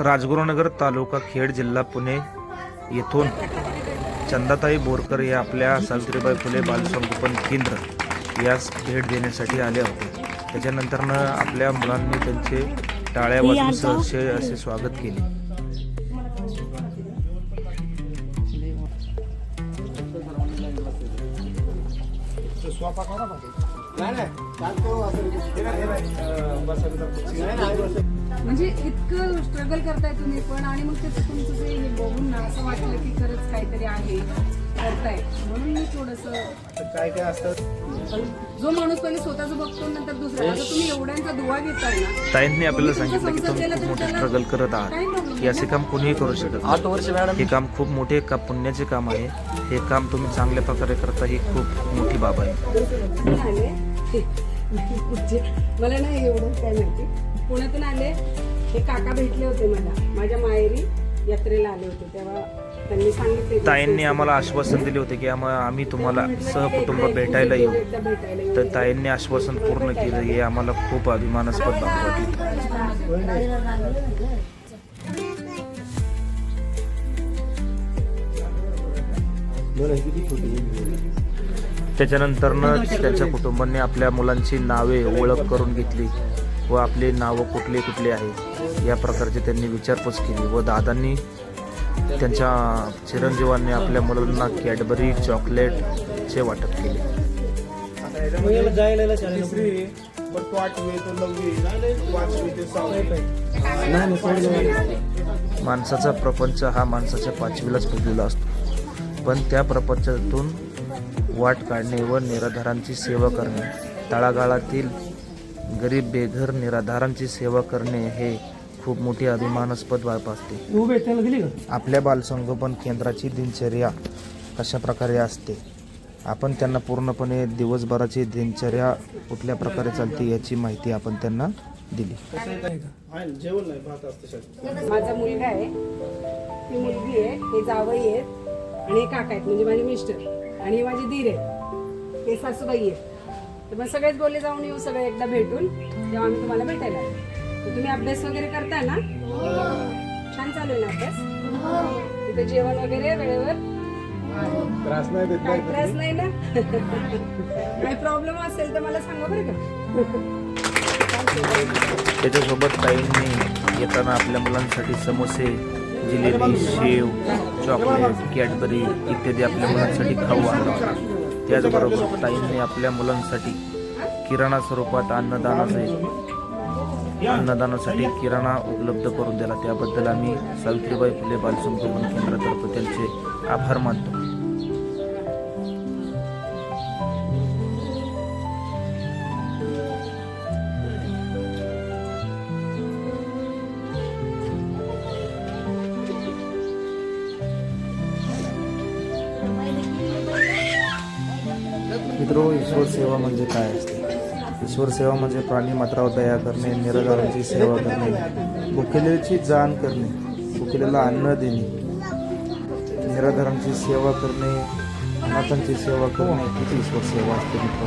राजगुरुनगर तालुका खेड जिल्हा पुणे येथून चंदाताई बोरकर या आपल्या सावित्रीबाई फुले बालसंगोपन केंद्र यास भेट देण्यासाठी आले होते. त्याच्यानंतरनं आपल्या मुलांनी त्यांचे टाळ्या वाजून सहर्षे असे स्वागत केले. म्हणजे इतकं स्ट्रगल करताय तुम्ही पण आणि मग ते तुमचं जे बघून ना असं वाटलं की खरंच काहीतरी आहे. करताय. म्हणून मी थोडस काय काय असतं? जो माणूस पहिले स्वतःच बघतो नंतर दुसरा. आता तुम्ही एवढ्यांचा दुवा घेताय ना. ताईंनी आपल्याला सांगितलं की तुम्ही खूप मोठे स्ट्रगल करत आहात. हे असे काम कोणीही करू शकत. आठ वर्ष मॅडम हे काम खूप मोठे का पुण्याचे काम आहे. हे काम तुम्ही चांगल्या प्रकारे करता ही खूप मोठी बाब आहे. पुण्यातून आले म्हणजे मला नाही एवढं काय माहिती. पुण्यातून आले हे काका भेटले होते मला. माझ्या माहेरी यात्रेला आले होते. तेव्हा की ताईंनी आम्हाला आश्वासन दिले होते की आम्हा आम्ही तुम्हाला सहकुटुंब भेटायला येऊ. तर ताईंनी आश्वासन पूर्ण केलं. हे आम्हाला खूप अभिमानास्पद वाटली त्याच्यानंतरनं त्यांच्या कुटुंबांनी आपल्या मुलांची नावे ओळख करून घेतली व आपले नावं कुठले कुठले आहे या प्रकारची त्यांनी विचारपूस केली व दादांनी त्यांच्या चिरंजीवांनी आपल्या मुलांना कॅडबरी चॉकलेटचे वाटप केले. तिसरी पण तो आठवी तो नववी. पाचवी ते सहावी. माणसाचा प्रपंच हा माणसाच्या पाचवीलाच पुजलेला असतो. पण त्या प्रपंचातून वाट काढणे व निराधारांची सेवा करणे तळागाळातील गरीब बेघर निराधारांची सेवा करणे हे खूप मोठी अभिमानास्पद बाब असते. आपल्या बालसंगोपन केंद्राची दिनचर्या कशा प्रकारे असते? आपण त्यांना पूर्णपणे दिवसभराची दिनचर्या कुठल्या प्रकारे चालते याची माहिती आपण त्यांना दिली. आहे जेवण नाही भात असते शाळेत. माझा मुलगा आहे. ती मुलगी आहे हे जावई आहेत आणि हे काका आहेत म्हणजे माझे मिस्टर. आणि हे माझे दीर आहेत. हे सासूबाई आहेत. तर मग सगळेच बोलले जाऊन येऊ सगळे एकदा भेटून जेव्हा आम्ही तुम्हाला भेटायला तुम्ही अभ्यास वगैरे करताय ना? छान चालू आहे ना अभ्यास? तिथे जेवण वगैरे वेळेवर? त्रास नाही देत काही त्रास नाही ना? काही प्रॉब्लेम असेल तर मला सांगा बरं का. त्याच्यासोबत ताईंनी येताना आपल्या मुलांसाठी समोसे जिलेबी शेव चॉकलेट कॅडबरी इत्यादी आपल्या मुलांसाठी खाऊ आणला त्याचबरोबर ताईंनी आपल्या मुलांसाठी किराणा स्वरूपात अन्नदानाचे अन्नदानासाठी किराणा उपलब्ध करून दिला. त्याबद्दल आम्ही सावित्रीबाई फुले बालसंगोपन केंद्रातर्फे त्यांचे आभार मानतो. मित्रो ईश्वर सेवा म्हणजे काय असते? ईश्वर सेवा म्हणजे प्राणी मात्रावर दया करणे निराधारांची सेवा करणे भुकेलेची जाण करणे भुकेलेला अन्न देणे निराधारांची सेवा करणे अनाथांची सेवा करणे किती ईश्वर सेवा असते मित्र.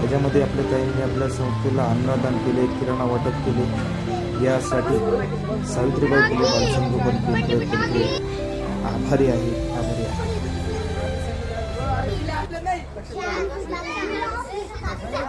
त्याच्यामध्ये आपल्या ताईंनी आपल्या संस्थेला अन्नदान केले किराणा वाटप केले. यासाठी सावित्रीबाई फुले बालसंगोपन केंद्र त्यांचे आभारी आहे आभारी आहे.